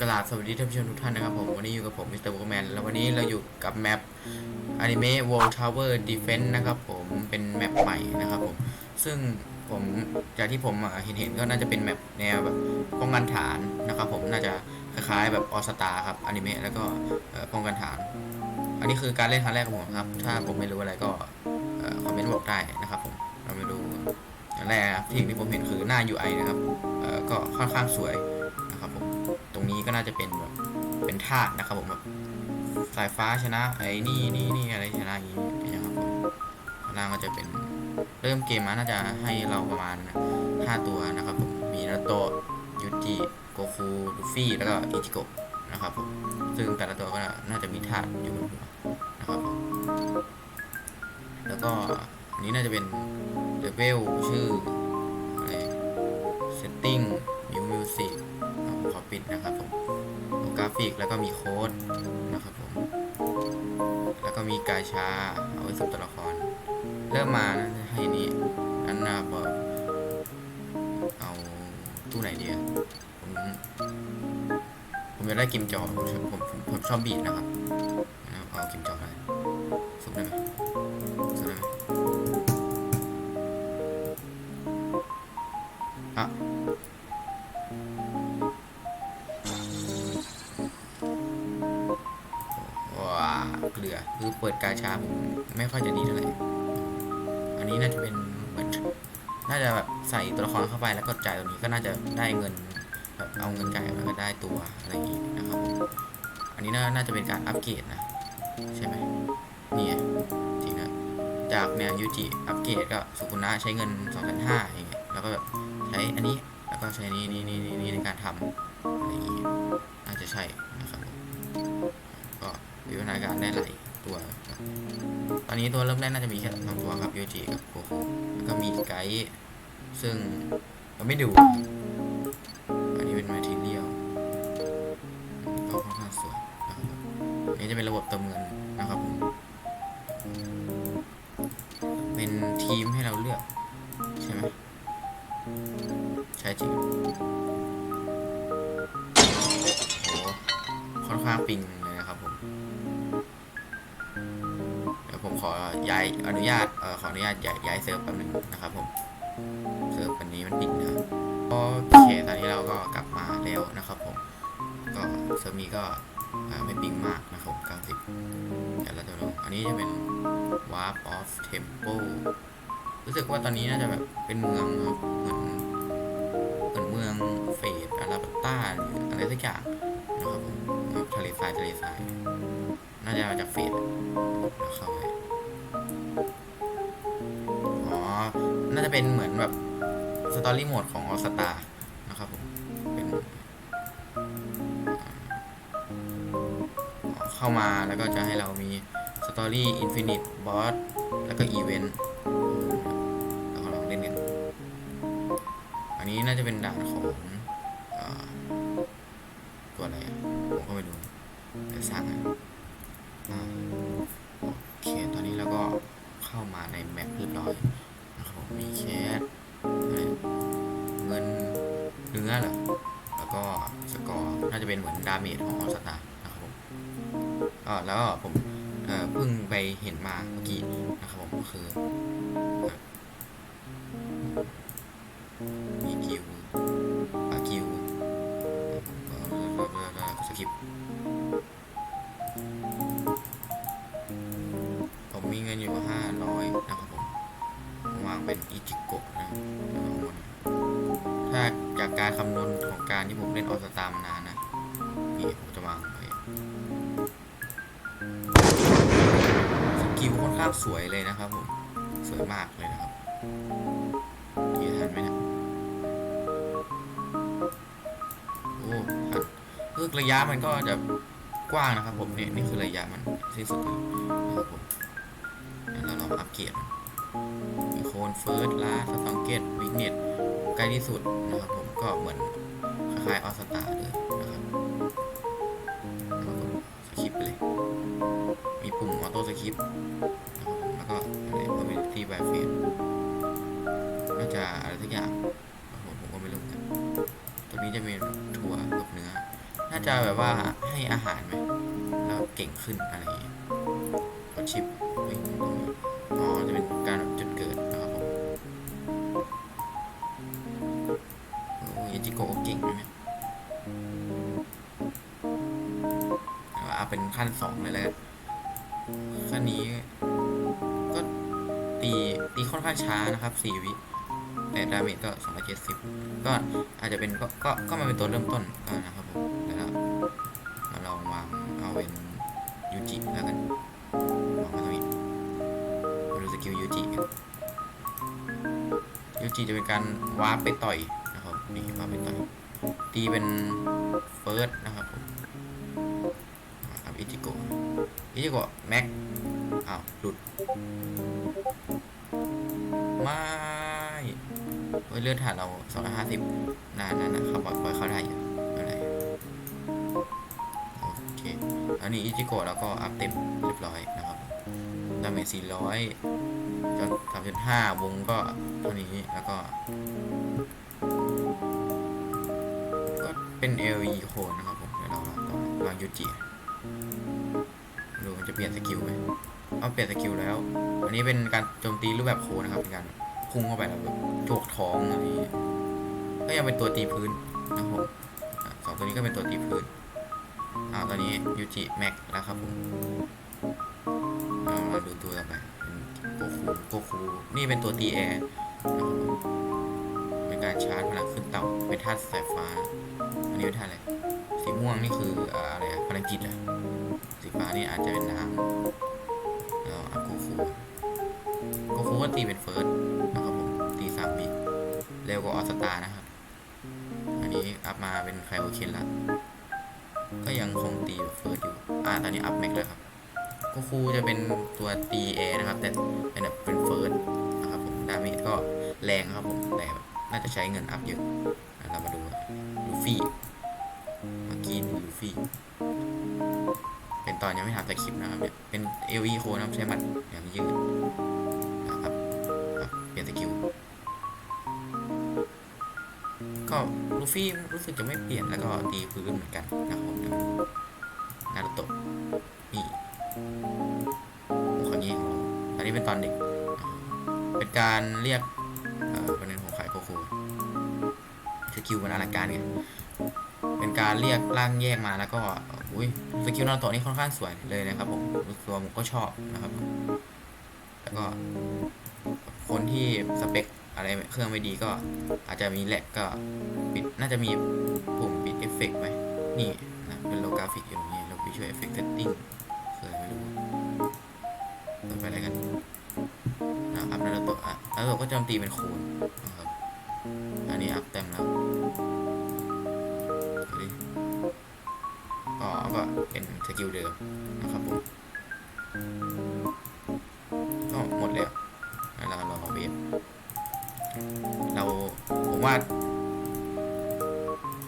กราบสวัสดีท่านผู้ชมทุกท่านนะครับผมวันนี้อยู่กับผมมิสเตอร์โบแมนแล้ววันนี้เราอยู่กับแมปอนิเมะ World Tower Defense นะครับผมเป็นแมปใหม่นะครับผมซึ่งผมจากที่ผมเห็นเห็นก็น่าจะเป็นแมปแนวแบบป้องกันฐานนะครับผมน่าจะคล้ายๆแบบออสตาครับอนิเมะแล้วก็ป้องกันฐาน อันนี้คือการเล่นครั้งแรกของผมครับ ถ้าผมไม่รู้อะไรก็คอมเมนต์บอกได้นะครับผมเราไปดูอย่างแรกนะที่ผมเห็นคือหน้า UI นะครับก็ค่อนข้างสวย รงนี้ก็น่าจะเป็นแบบเป็นธาตุนะครับผมแบบสายฟ้าชนะไอ้นี่นี่นี่อะไรชนะอย่างนี้นะครับผมข้างล่างก็จะเป็นเริ่มเกมมาน่าจะให้เราประมาณ 5 ตัวนะครับผมมีนาโตะยูจิโกคูลูฟี่แล้วก็อิจิโกะนะครับผมซึ่งแต่ละตัวก็น่าจะมีธาตุอยู่บนหัวนะครับผมแล้วก็อันนี้น่าจะเป็นเลเวลชื่ออะไร setting new music ผม ขอปิดนะครับผมกราฟิกแล้วก็มีโค้ดนะครับผมแล้วก็มีกาชาเอาไว้สุ่มตัวละคร เริ่มมานะให้นี่อันนาบอกเอาตู้ไหนเดีอะผมผมจะได้กิมจอผมชอผมผมชอบบีดนะครับเอากิมจอไปสุ่มได้ไหม ชาผมไม่ค่อยจะดีเท่าไหร่ อันนี้น่าจะเป็นเหมือนน่าจะแบบใส่ตัวละครเข้าไปแล้วก็จ่ายตรงนี้ก็น่าจะได้เงินแบบเอาเงินจ่ายแล้วก็ได้ตัวอะไรอย่างงี้นะครับผมอันนี้น่าจะเป็นการอัปเกรดนะใช่ไหมนี่จริงนะจากเนี่ยยูจิอัปเกรดก็สุกุนะใช้เงิน2 5 0 0อย่างเงี้ยแล้วก็แบบใช้อันนี้แล้วก็ใช้นี่นี่นี่นี่ในการทำอะไรอย่างงี้น่าจะใช่นะครับผมก็วิวัฒนาการได้หลาย ตัว ตอนนี้ตัวเริ่มแรกน่าจะมีแค่สองตัวครับยูจิกับโคโคแล้วก็มีไกด์ซึ่งเราไม่ดู อันนี้เป็น material ก็ค่อนข้างสวยนะครับผมอันนี้จะเป็นระบบเติมเงินนะครับผมเป็นทีมให้เราเลือก ใช่ไหมใช่จริงโอ้ค่อนข้างปิงายอนุญาตเออขออนุญาตย้ายยายเซิร์ฟแป๊บนึงนะครับผมเซิร์ฟวันนี้มันปิดนะครับโอเคตอนนี้เราก็กลับมาแล้วนะครับผมก็เซิร์ฟนี้ก็ไม่ปิงมากนะครับ90เดี๋ยวเราจะลงอันนี้จะเป็น Warp of Temple รู้สึกว่าตอนนี้น่าจะแบบเป็นเมืองครับเหมือนเหมือนเมืองเฟดอาราบัตตาหรืออะไรสักอย่างนะครับผมทะเลทรายทะเลทรายน่าจะมาจากเฟดแล้วเข้ น่าจะเป็นเหมือนแบบสตอรี่โหมดของออสตานะครับผมเป็นเข้ามาแล้วก็จะให้เรามีสตอรี่อินฟินิตบอสแล้วก็อีเวนต์แล้วก็ลองเล่นกัน อันนี้น่าจะเป็นด่านของอตัวอะไรผมก็ไม่รู้แต่สร้างอะ เมจของออสตานะครับผมก็แล้วก็ผมเพิ่งไปเห็นมาเมื่อกี้นะครับผมก็คือ นี่ทันไหมเนะโอ้ทันคือระยะมันก็จะกว้างนะครับ ผมนี่นี่คือระยะมันที่สุดเลยนะครับผมเดี๋ยวเราลองอัปเกรดมีโคนเฟิร์สลาสตองเกตวิกเน็ตใกล้ที่สุดนะครับผมก็เหมือนคล้ายๆออสตา แบบว่าให้อาหารไหมแล้วเก่งขึ้นอะไรอย่างเงี้ยกดชิปเฮ้ยตรงนี้อ๋อจะเป็นการจุดเกิดนะครับผมโอ้ยจิโกะเก่งนะเนี่ยเอาเป็นขั้นสองเลยแล้วขั้นนี้ก็ตีตีค่อนข้างช้านะครับสี่วิแต่ดาเมจก็270ก็อาจจะเป็นก็ก็ก็มาเป็นตัวเริ่มต้นก็นะครับผม จิจะเป็นการวาร์ปไปต่อยนะครับนี่วาร์ปไปต่อยตีเป็นเฟิร์สนะครับผมอ่าครับอิจิโกะอิจิโกะแม็กอ้าวหลุดไม่เฮ้ยเลือดฐานเรา250นานนั่นนะครับปล่อยปล่อยเขาได้อยู่ไม่เป็นไรโอเคอันนี้อิจิโกะแล้วก็อัพเต็มเรียบร้อยนะครับดาเมจ 400จน3.5วงก็เท่านี้แล้วก็ก็เป็น LE โคนนะครับผมเดี๋ยวเราลองต่อวางยูจิดูมันจะเปลี่ยนสกิลไหมเอาเปลี่ยนสกิลแล้ว อันนี้เป็นการโจมตีรูปแบบโคนนะครับเป็นการพุ่งเข้าไปแล้วแบบโจกท้องอะไรอย่างนี้ก็ยังเป็นตัวตีพื้นนะครับผมสองตัวนี้ก็เป็นตัวตีพื้นอ่าตอนนี้ยูจิแม็กแล้วครับผมเรามาดูตัวต่อไป คูโกคูนี่เป็นตัวตีแอร์เป็นการชาร์จพลังขึ้นเต่าเป็นธาตุสายฟ้า อันนี้เป็นธาตุอะไร สีม่วงนี่คืออะไรอะพลังจิตอะสีฟ้านี่อาจจะเป็นน้ำแล้วอัพโกคูโกคูก็ตีเป็นเฟิร์สนะครับผมตีสามวิเร็วกว่าออสตานะครับ อันนี้อัพมาเป็นไคโอเคนละก็ยังคงตีเฟิร์สอยู่ อ่าตอนนี้อัพแม็กแล้วครับ กคูจะเป็นตัวตีเอนะครับ แต่เป็นแบบเป็นเฟิร์สนะครับผมดาเมจก็แรงครับผมแต่น่าจะใช้เงินอัพเยอะเรามาดูลูฟี่มื่อกี้นี่ลูฟี่เป็นตอนยังไม่ทำสคริปนะครับเนี่ยเป็นเอวีโคนะครับใช้หมัดอย่างยืดนะครับครับเปลี่ยนสกิลก็ลูฟี่รู้สึกจะไม่เปลี่ยนแล้วก็ตีพื้นเหมือนกันนะครับ ตอนเด็ก เป็นการเรียก เอ่อเป็นของขายโกคูสกิลมันอลังการไงเป็นการเรียกร่างแยกมาแล้วก็อุ้ยสกิลนาโตะนี่ค่อนข้างสวยเลยนะครับผมตัวผมก็ชอบนะครับ แล้วก็ คนที่สเปคอะไรเครื่องไม่ดีก็อาจจะมีแหลกก็ปิดน่าจะมีปุ่มปิดเอฟเฟกต์ไหมนี่นะเป็นโลกราฟิกอยู่ตรงนี้โลวิชวลเอฟเฟกต์เซตติ้ง ตีเป็นโคนนะครับอันนี้อัพเต็มแล้วดูดิก็ก็เป็นสกิลเดิมนะครับผมก็หมดแล้วแล้วเรารอเวฟเราผมว่า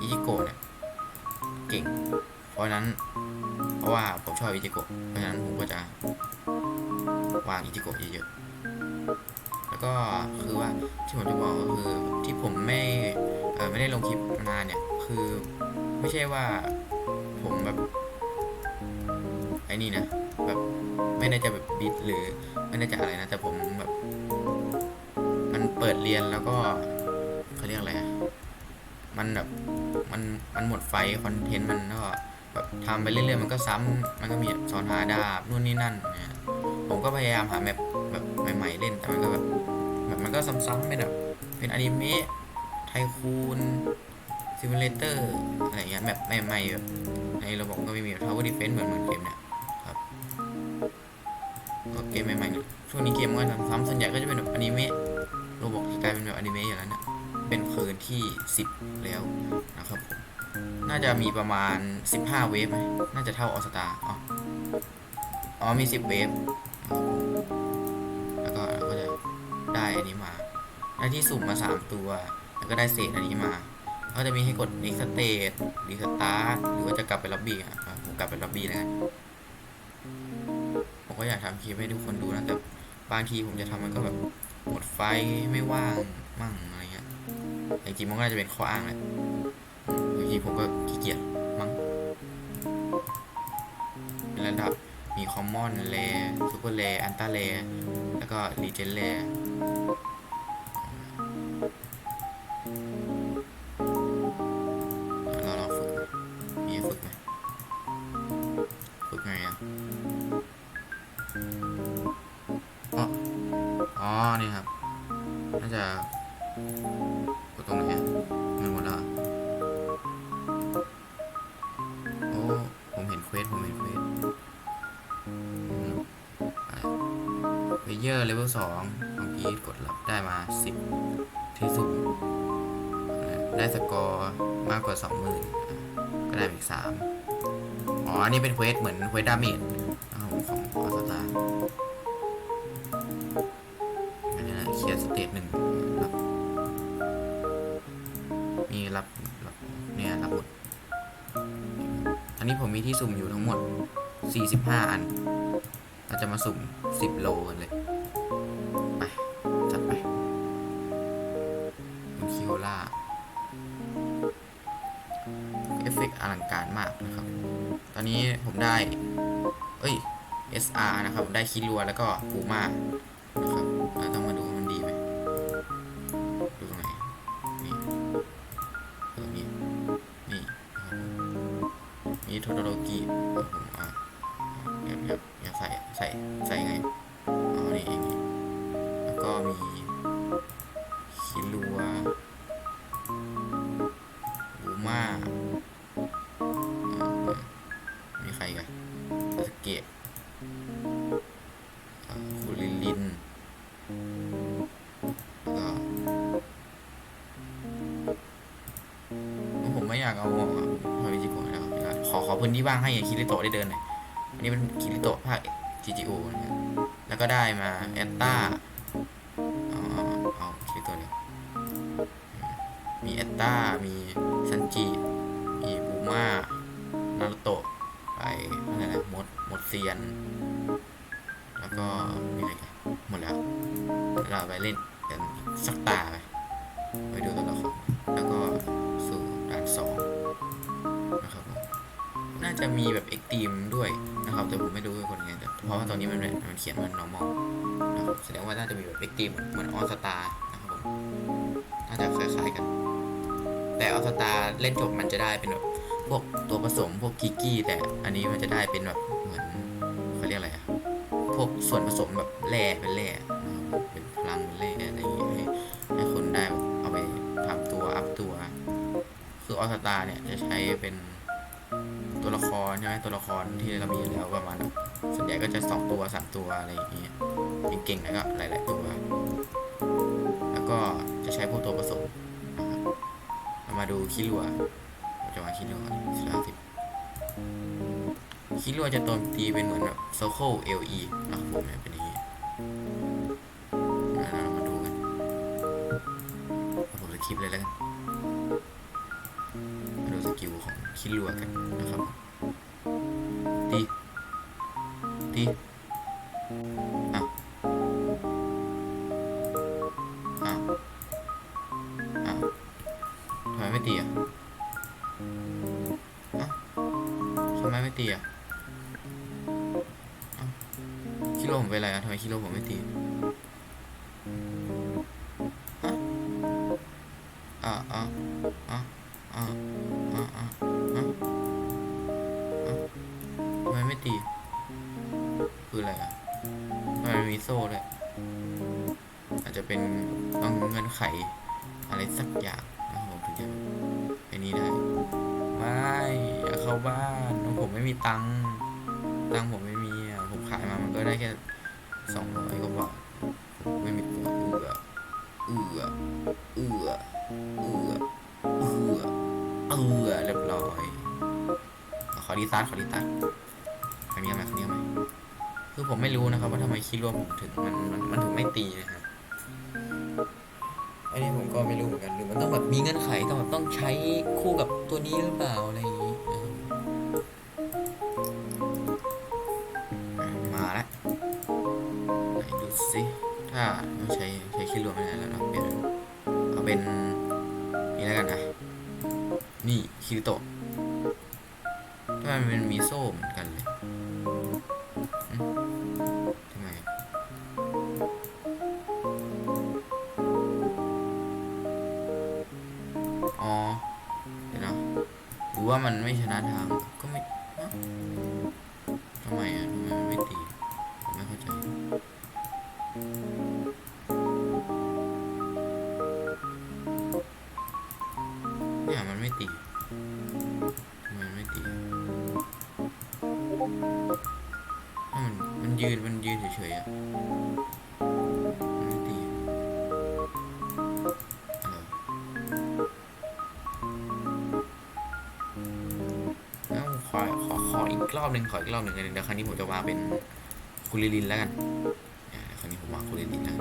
อิจิโกะเนี่ยเก่ง เพราะนั้น เพราะว่าผมชอบอิจิโกะเพราะฉะนั้นผมก็จะวางอิจิโกะเยอะๆ ก็คือว่าที่ผมจะบอกก็คือที่ผมไม่เออไม่ได้ลงคลิปนานเนี่ยคือไม่ใช่ว่าผมแบบไอ้นี่นะแบบไม่ได้จะแบบบิดหรือไม่ได้จะอะไรนะแต่ผมแบบมันเปิดเรียนแล้วก็เขาเรียกอะไรอะมันแบบมันมันหมดไฟคอนเทนต์มันก็แบบทำไปเรื่อยๆมันก็ซ้ำมันก็มีสอนหาดาบนู่นนี่นั่นเนี่ยผมก็พยายามหาแมปแบบใหม่ๆเล่นแต่มันก็แบบ แบบมันก็ซ้ำๆเป็นแบบเป็นอนิเมะไทคูนซิมูเลเตอร์อะไรเงี้ยแบบใหม่ๆแบบในระบบก็ไม่มีทาวเวอร์ดิเฟนส์เหมือนเหมือนเกมเนี่ยครับก็เกมใหม่ๆช่วงนี้เกมมันก็ซ้ำๆส่วนใหญ่ก็จะเป็นแบบอนิเมะโรบอกกลายเป็นแบบอนิเมะอย่างนั้นนะเป็นคืนที่ 10 แล้วนะครับผมน่าจะมีประมาณ 15 เวฟไหมน่าจะเท่าออสตาอ๋ออ๋อมี 10 เวฟ อันนี้มาได้ที่สุ่มมา 3 ตัว แล้วก็ได้เศษอันนี้มาก็จะมีให้กด next stage รีสตาร์ทหรือว่าจะกลับไปล็อบบี้อะผมกลับไปล็อบบี้แล้วกันผมก็อยากทำคลิปให้ทุกคนดูนะแต่บางทีผมจะทำมันก็แบบหมดไฟไม่ว่างมั่งอะไรเงี้ยแต่จริงๆมันก็น่าจะเป็นข้ออ้างแหละบางทีผมก็ขี้เกียจมั้งระดับมีคอมมอนเลซูเปอร์เลอันต้าเลแล้วก็รีเจนเล ที่สุดได้สกอร์มากกว่าสองหมื่นก็ได้อีกสามอ๋อ อันนี้เป็นเควสเหมือนเควสดาเมจของออสตาร์ ได้ เอ้ย SR นะครับ ได้คิรัวแล้วก็ปูมาากเอาออกอะพาวิจิโกะแล้วขอขอพื้นที่ว่างให้คิริโตะได้เดินหน่อยอันนี้เป็นคิริโตะภาค GGO นะครับแล้วก็ได้มาแอนต้าเอาเอาคิริโตะเนี่ยมีแอนต้ามีซันจิมีบูมานารุโตะไปอะไรนะมดมดเซียน แล้วก็มีอะไรกันหมดแล้วเราไปเล่นกันสักตาไป นะครับแต่ผมไม่รู้ว่าคนไงแต่เพราะว่าตอนนี้มันมันเขียนมัน normal นะครับแสดงว่าน่าจะมีแบบเอ็กตีมเหมือนออสตานะครับผมน่าจะคล้ายๆกัน แต่ออสตาเล่นจบมันจะได้เป็นแบบพวกตัวผสมพวกกิกกี้แต่อันนี้มันจะได้เป็นแบบเหมือนเขาเรียกอะไรอะพวกส่วนผสมแบบแร่เป็นแร่นะครับเป็นพลังเป็นแร่อะไรอย่างเงี้ยให้ให้คนได้เอาไปทำตัวอัพตัว คือออสตาเนี่ยจะใช้เป็น ตัวละครใช่ไหมตัวละครที่เรามีแล้วประมาณส่วนใหญ่ก็จะสองตัวสามตัวอะไรอย่างเงี้ยเก่งๆแล้วก็หลาย ๆ ตัว แล้วก็จะใช้พวกตัวผสมนะครับเรามาดูคิรัวเราจะมาคิรัวสิลาสิบคิรัวจะโจมตีเป็นเหมือนแบบโซโค LE นะครับผมเป็นอย่างนี้เรามาดูกันผมจะคลิปเลยแล้วกันมาดูสกิลของคิรัวกันนะครับ โลผมเป็นอะไรอะทำไมคิโลผมไม่ตี ขอดีซาร์ขอดีตัดครั้งนี้ไหมครั้งนี้ไหมคือผมไม่รู้นะครับว่าทำไมคิดว่าผมถึงมันมันมันถึงไม่ตีนะครับอันนี้ผมก็ไม่รู้เหมือนกันหรือมันต้องแบบมีเงื่อนไขต้องแบบต้องใช้คู่กับตัวนี้หรือเปล่าอะไรอย่างนี้ย ว่ามันไม่ชนะทาง อีกรอบหนึ่งขออีกรอบหนึ่งเดี๋ยวครั้งนี้ผมจะวางเป็นคุริลินแล้วกันครั้งนี้ผมวางคุริลินแล้ว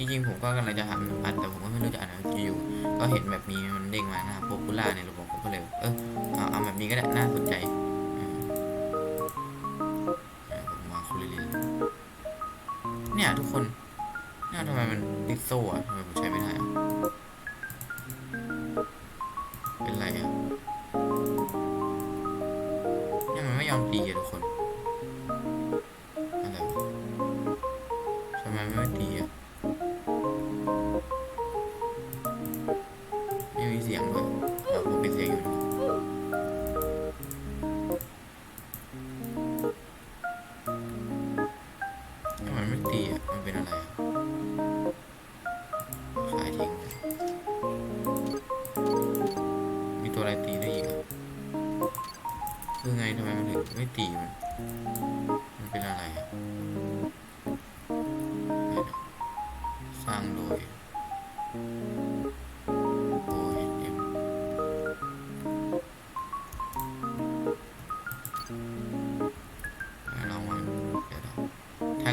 จริงๆผมก็กำลังจะหาอันแต่ผมก็ไม่รู้จะอ่านอะไรอยู่ๆก็เห็นแบบนี้มันเด้งมาหน้าโปปูล่าในระบบผมก็เลยเออเอาเอาแบบนี้ก็ได้น่าสนใจอืมอ่าผมาคุยเล่นเนี่ยทุกคนเนี่ยทำไมมันติดโซ่อะทำไมผม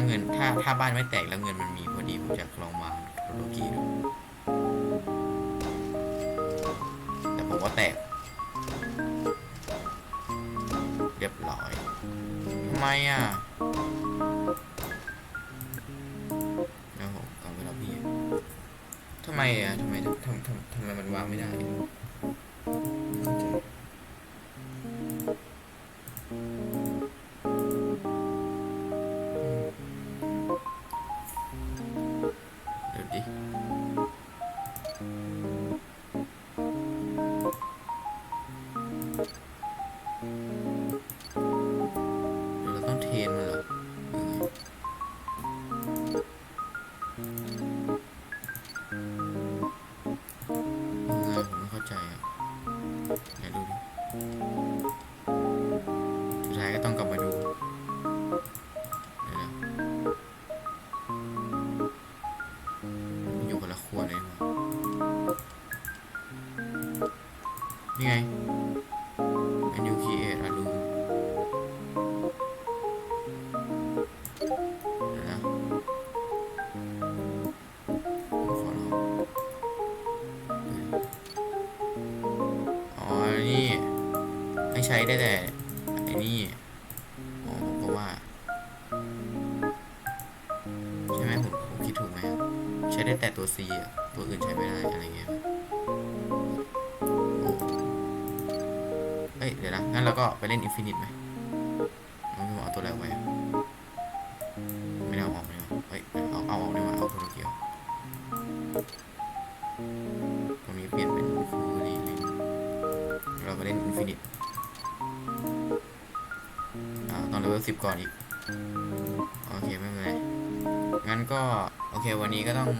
เงินถ้าถ้าบ้านไม่แตกแล้วเงินมันมีพอดีผมจะลองวางโลกีดูแต่ผมว่าแตก เรียบร้อยทำไมอะแล้วผมกลับไปแล้วพี่ทำไมอะทำไมทำทำทำไมมันวางไม่ได้ ช้ได้แต่ไอ้นี่อ๋อผมก็ว่า ใช่ไหมผมผมคิดถูกไหมใช้ได้แต่ตัว C อะ ตัวอื่นใช้ไม่ได้อะไรเงี้ยโอ้เอ้ยเดี๋ยวนะงั้นเราก็ไปเล่นอินฟินิตไหมเราไม่เอาตัวอะไรไว้ไม่ได้เอาออกไม่ได้เอาเอ้ยเอาเอาออกได้ไหมเอาตัวเกียวตรงนี้เปลี่ยนเป็นฟูรีลินเราไปเล่นอินฟินิต เลเวลสิบก่อนอีก โอเคไม่เป็นไร งั้นก็โอเควันนี้ก็ต้อง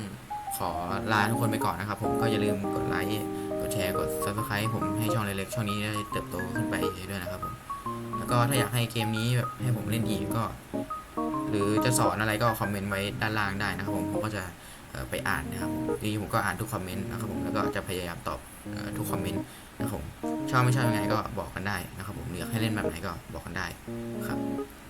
ขอลาทุกคนไปก่อนนะครับ ผมก็อย่าลืมกดไลค์ กดแชร์ กด subscribe ให้ผมให้ช่องเล็กๆช่องนี้ได้เติบโตขึ้นไปด้วยนะครับผม แล้วก็ถ้าอยากให้เกมนี้แบบให้ผมเล่นอีกก็ หรือจะสอนอะไรก็คอมเมนต์ไว้ด้านล่างได้นะครับผมผมก็จะไปอ่านนะครับผมจริงๆผมก็อ่านทุกคอมเมนต์นะครับผมแล้วก็จะพยายามตอบออทุกคอมเมนต์นะครับผมชอบไม่ชอบยังไงก็บอกกันได้นะครับผมหรืออยากให้เล่นแบบไหนก็บอกกันได้ครับ